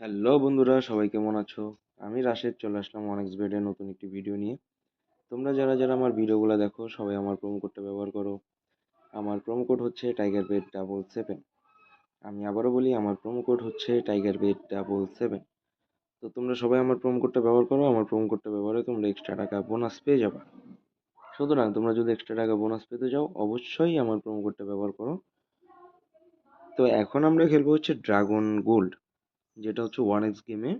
Hello বন্ধুরা, সবাই কেমন আছো? আমি রাশেদ, চলে আসলাম অনেক্স বেডের নতুন একটি ভিডিও নিয়ে। তোমরা যারা যারা আমার ভিডিওগুলো দেখো, সবাই আমার প্রোমো কোডটা ব্যবহার করো। আমার প্রোমো কোড হচ্ছে টাইগার বেড ডাবল সেভেন আমি আবারও বলি, আমার প্রোমো কোড হচ্ছে টাইগার বেড ডাবল সেভেন তো তোমরা সবাই আমার প্রোমো কোডটা ব্যবহার করো, আমার প্রোমো কোডটা ব্যবহারে তোমরা এক্সট্রা টাকা বোনাস পেয়ে যাবে। সুতরাং তোমরা যদি এক্সট্রা টাকা বোনাস পেতে চাও অবশ্যই আমার প্রোমো কোডটা ব্যবহার করো। তো এখন আমরা খেলব হচ্ছে ড্রাগন গোল্ড যেটা হচ্ছে ওয়ান এক্স গেমে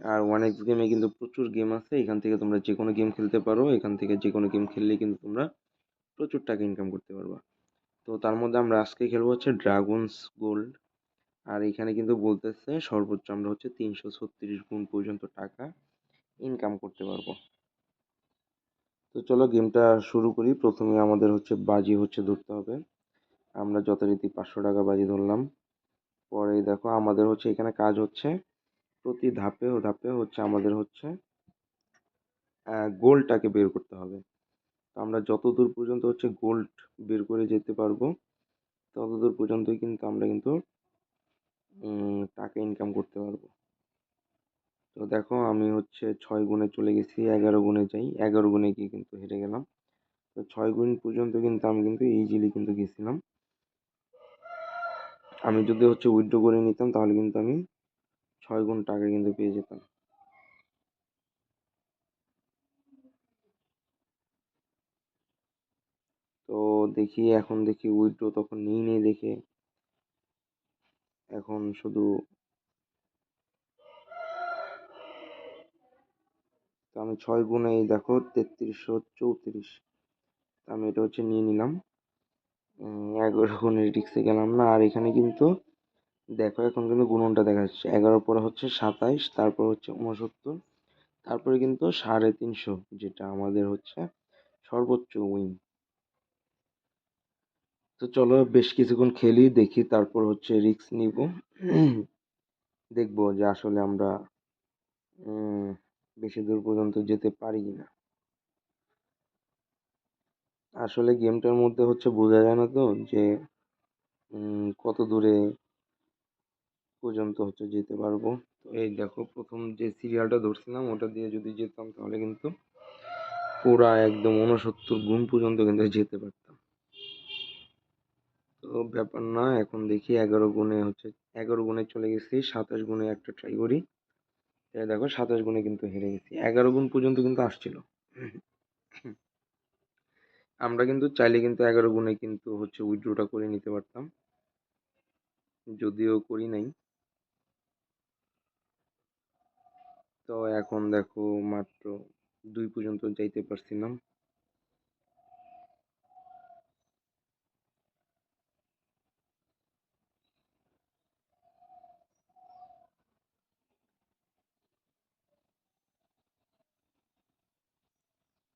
আর ওয়ান এক্স গেমে কিন্তু প্রচুর গেম আছে। এখান থেকে তোমরা যে কোনো গেম খেলতে পারো। এখান থেকে যে কোনো গেম খেললেই কিন্তু তোমরা প্রচুর টাকা ইনকাম করতে পারবা। তো তার মধ্যে আমরা আজকে খেলব হচ্ছে ড্রাগনস গোল্ড আর এখানে কিন্তু বলতেছে সর্বোচ্চ আমরা হচ্ছে তিনশো ছত্রিশ গুণ পর্যন্ত টাকা ইনকাম করতে পারব। তো চলো গেমটা শুরু করি। প্রথমে আমাদের হচ্ছে বাজি হচ্ছে ধরতে হবে। আমরা যথারীতি পাঁচশো টাকা বাজি ধরলাম। পরে দেখো আমাদের হচ্ছে এখানে কাজ হচ্ছে। প্রতি ধাপে ধাপে হচ্ছে আমাদের হচ্ছে গোলটাকে বের করতে হবে। তো আমরা যত দূর পর্যন্ত হচ্ছে গোল্ড বের করে যেতে পারব তত দূর পর্যন্তই কিন্তু আমরা কিন্তু টাকা ইনকাম করতে পারব। তো দেখো আমি হচ্ছে ছয় গুণে চলে গেছি, এগারো গুণে যাই, এগারো গুণে গিয়ে কিন্তু হেরে গেলাম। তো ছয় গুণ পর্যন্ত কিন্তু আমি কিন্তু ইজিলি কিন্তু গেছিলাম। আমি যদি হচ্ছে উইথড্র করে নিতাম, তাহলে কিন্তু আমি ছয় গুণ টাকা কিন্তু পেয়ে যেতাম। তো দেখি, এখন দেখি উইথড্র তখন নেই নেই দেখে। এখন শুধু তো আমি ছয় গুণে দেখো, তেত্রিশশো চৌত্রিশ। আমি এটা হচ্ছে নিয়ে নিলাম। এগারো রিক্সে গেলাম না। আর এখানে কিন্তু দেখো, এখন কিন্তু গুণনটা দেখা যাচ্ছে। এগারোর পরে হচ্ছে সাতাইশ, তারপর হচ্ছে উনসত্তর তারপরে কিন্তু সাড়ে তিনশো, যেটা আমাদের হচ্ছে সর্বোচ্চ উইন তো চলো বেশ কিছুক্ষণ খেলি, দেখি তারপর হচ্ছে রিক্স নিব। দেখব যে আসলে আমরা বেশি দূর পর্যন্ত যেতে পারি কিনা। আসলে গেমটার মধ্যে হচ্ছে বোঝা যায় না তো যে কত দূরে পর্যন্ত হচ্ছে যেতে পারব। তো এই দেখো, প্রথম যে সিরিয়ালটা ধরছিলাম, ওটা দিয়ে যদি যেতাম তাহলে কিন্তু পুরা একদম উনসত্তর গুণ পর্যন্ত কিন্তু যেতে পারতাম। তো ব্যাপার না, এখন দেখি এগারো গুণে হচ্ছে, এগারো গুণে চলে গেছি, সাতাশ গুণে একটা ট্রাই করি। দেখো, সাতাশ গুণে কিন্তু হেরে গেছি। এগারো গুণ পর্যন্ত কিন্তু আসছিল। আমরা কিন্তু চাইলে কিন্তু এগারো গুণে কিন্তু হচ্ছে উইথড্রটা করে নিতে পারতাম। যদিও করি নাই। তো এখন দেখো মাত্র দুই পর্যন্ত যাইতে পারছিলাম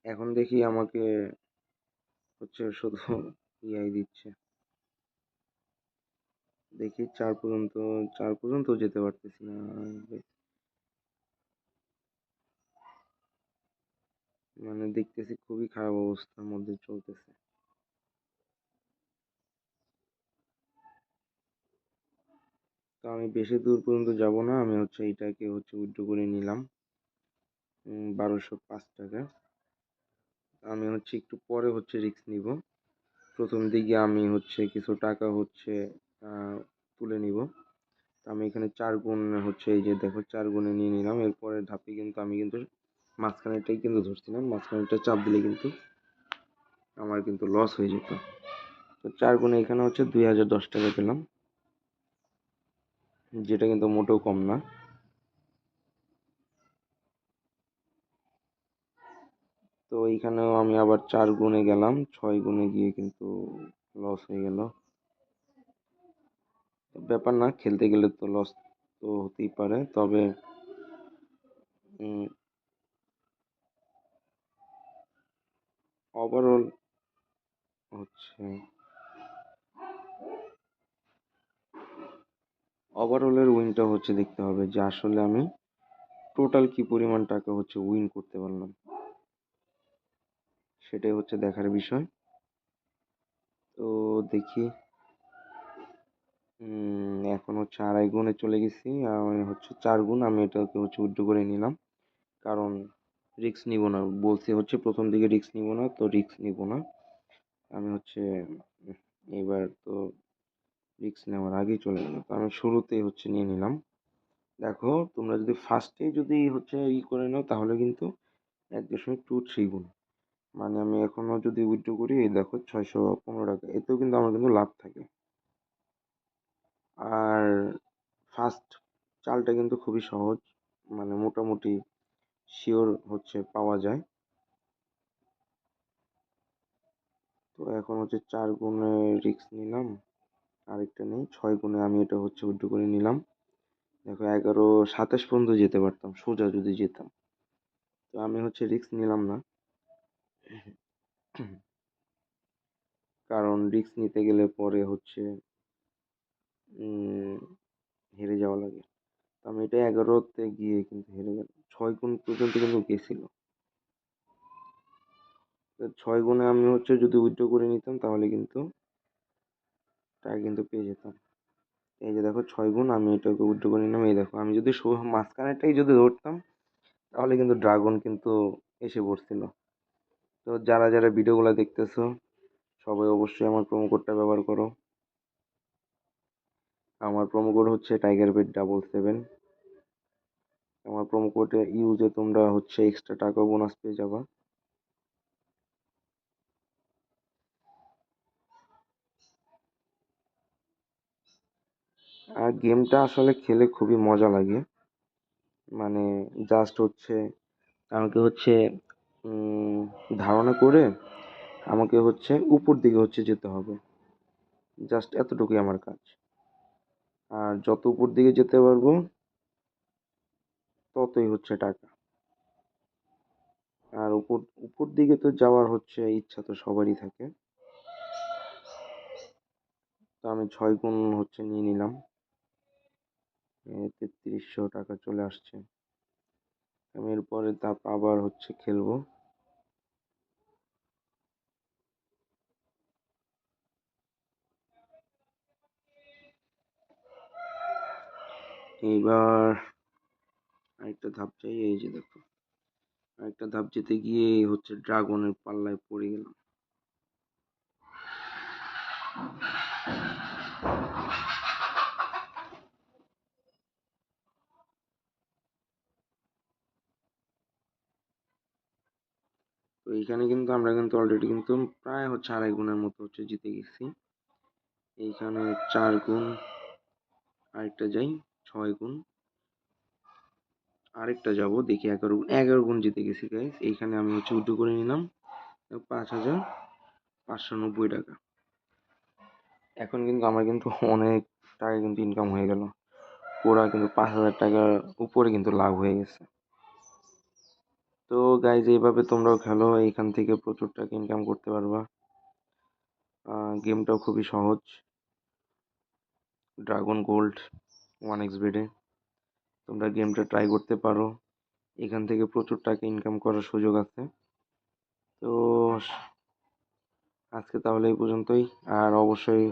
এখন দেখি আমাকে হচ্ছে শুধু ইয়াই দিচ্ছে। দেখি চার পর্যন্ত চার পর্যন্ত যেতে পারতেছি না। মানে দেখতেছি খুবই খারাপ অবস্থার মধ্যে চলতেছে। তো আমি বেশি দূর পর্যন্ত যাব না, আমি হচ্ছে এটাকে হচ্ছে উইথড্র করে নিলাম। বারোশো পাঁচ টাকা। আমি হচ্ছে একটু পরে হচ্ছে রিস্ক নিব। প্রথম দিকে আমি হচ্ছে কিছু টাকা হচ্ছে তুলে নিব। আমি এখানে চার গুণ হচ্ছে এই যে দেখো, চার গুণে নিয়ে নিলাম। এরপরে ধাপে কিন্তু আমি কিন্তু মাঝখানেটাই কিন্তু ধরছিলাম। মাঝখানেটা চাপ দিলে কিন্তু আমার কিন্তু লস হয়ে যেত। তো চার গুণে এখানে হচ্ছে দুই হাজার দশ টাকা পেলাম। যেটা কিন্তু মোটেও কম না। তো এইখানেও আমি আবার চার গুণে গেলাম, ছয় গুণে গিয়ে কিন্তু লস হয়ে গেল। ব্যাপার না, খেলতে গেলে তো লস তো হতেই পারে, তবে ওভারঅল হচ্ছে ওভারঅলের উইনটা হচ্ছে দেখতে হবে যে আসলে আমি টোটাল কি পরিমাণ টাকা হচ্ছে উইন করতে পারলাম। সেটাই হচ্ছে দেখার বিষয়। তো দেখি। এখন হচ্ছে আড়াই গুণে চলে গেছি। হচ্ছে চার গুণ, আমি এটাকে হচ্ছে উইথড্র করে নিলাম। কারণ রিস্ক নিব না। বলছি হচ্ছে প্রথম দিকে রিস্ক নিব না, তো রিস্ক নিব না। আমি হচ্ছে, এবার তো রিস্ক নেওয়ার আগেই চলে গেল। তো আমি শুরুতেই হচ্ছে নিয়ে নিলাম। দেখো, তোমরা যদি ফার্স্টেই যদি হচ্ছে ই করে নাও, তাহলে কিন্তু এক দশমিক টু থ্রি গুণ। মানে আমি এখনও যদি উইথড্র করি, এই দেখো ছয়শো পনেরো টাকা, এতেও কিন্তু আমার কিন্তু লাভ থাকে। আর ফার্স্ট চালটা কিন্তু খুবই সহজ মানে মোটামুটি শিওর হচ্ছে পাওয়া যায়। তো এখন হচ্ছে চার গুণে রিস্ক নিলাম, আরেকটা নেই, ছয় গুণে আমি এটা হচ্ছে উইথড্র করে নিলাম। দেখো এগারো সাতাশ পর্যন্ত যেতে পারতাম, সোজা যদি যেতাম। তো আমি হচ্ছে রিস্ক নিলাম না। কারণ রিস্ক নিতে গেলে পরে হচ্ছে হেরে যাওয়া লাগে। আমি এটা এগারোতে গিয়ে কিন্তু হেরে গেলাম। ছয় গুণ পর্যন্ত কিন্তু গেছিল। ছয় গুণে আমি হচ্ছে যদি উইথড্র করে নিতাম তাহলে কিন্তু টাকা কিন্তু পেয়ে যেতাম। এই যে দেখো ছয় গুণ, আমি এটাকে উইথড্র করে নিলাম। এই দেখো, আমি যদি মাঝখানেরটাই যদি ধরতাম তাহলে কিন্তু ড্রাগন কিন্তু এসে পড়ছিল তো যারা যারা ভিডিওগুলো দেখতেছো, সবাই অবশ্যই আমার প্রোমো কোডটা ব্যবহার করো। আমার প্রোমো কোড হচ্ছে টাইগার বেড ডাবল সেভেন আমার প্রোমো কোডে ইউজে তোমরা হচ্ছে এক্সট্রা টাকা বোনাস পেয়ে যাবা। আর গেমটা আসলে খেলে খুবই মজা লাগে। মানে জাস্ট হচ্ছে, আমাকে হচ্ছে ধারণা করে আমাকে হচ্ছে উপর দিকে হচ্ছে যেতে হবে। জাস্ট এতটুকুই আমার কাজ। আর যত উপর দিকে যেতে পারব, ততই হচ্ছে টাকা। আর উপর উপর দিকে তো যাওয়ার হচ্ছে ইচ্ছা তো সবারই থাকে। তো আমি ছয় গুণ হচ্ছে নিয়ে নিলাম। তেত্রিশশো টাকা চলে আসছে। আমি এরপরে ধাপ আবার হচ্ছে খেলব। এইবার আরেকটা ধাপ চাই, এই যে দেখো। আরেকটা ধাপ যেতে গিয়ে হচ্ছে ড্রাগনের পাল্লায় পড়ে গেলাম। তো এইখানে কিন্তু আমরা কিন্তু অলরেডি কিন্তু প্রায় হচ্ছে আড়াই গুণের মতো হচ্ছে জিতে গেছি। এইখানে চার গুণ, আরেকটা যাই, ছয় গুণ। আরেকটা যাব, দেখি এগারো গুণ এগারো গুণ জিতে গেছি গাইস এইখানে আমি হচ্ছে উড্ডু করে নিলাম। পাঁচ হাজার পাঁচশো নব্বই টাকা। এখন কিন্তু আমার কিন্তু অনেক টাকা কিন্তু ইনকাম হয়ে গেল। পুরা কিন্তু পাঁচ হাজার টাকার উপরে কিন্তু লাভ হয়ে গেছে। তো গাইজ এইভাবে তোমরাও খেলো, এইখান থেকে প্রচুর টাকা ইনকাম করতে পারবা। গেমটাও খুবই সহজ। ড্রাগন গোল্ড ওয়ান এক্স বেডে তোমরা গেমটা ট্রাই করতে পারো। এখান থেকে প্রচুর টাকা ইনকাম করার সুযোগ আছে। তো, আজকে তাহলে এই পর্যন্তই। আর অবশ্যই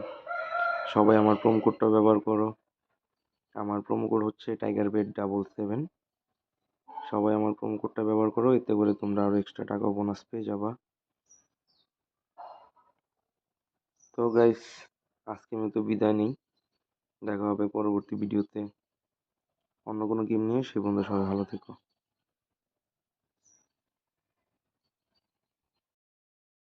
সবাই আমার প্রোমো কোডটা ব্যবহার করো। আমার প্রোমো কোড হচ্ছে টাইগার বেড ডাবল সেভেন সবাই আমার প্রোমো কোডটা ব্যবহার করো, এতে করে তোমরা আরও এক্সট্রা টাকা বোনাস পেয়ে যাবা। তো গাইস আজকে আমি তো বিদায় নেই। দেখা হবে পরবর্তী ভিডিওতে অন্য কোনো গেম নিয়ে সে বন্ধু সবাই ভালো থেকো।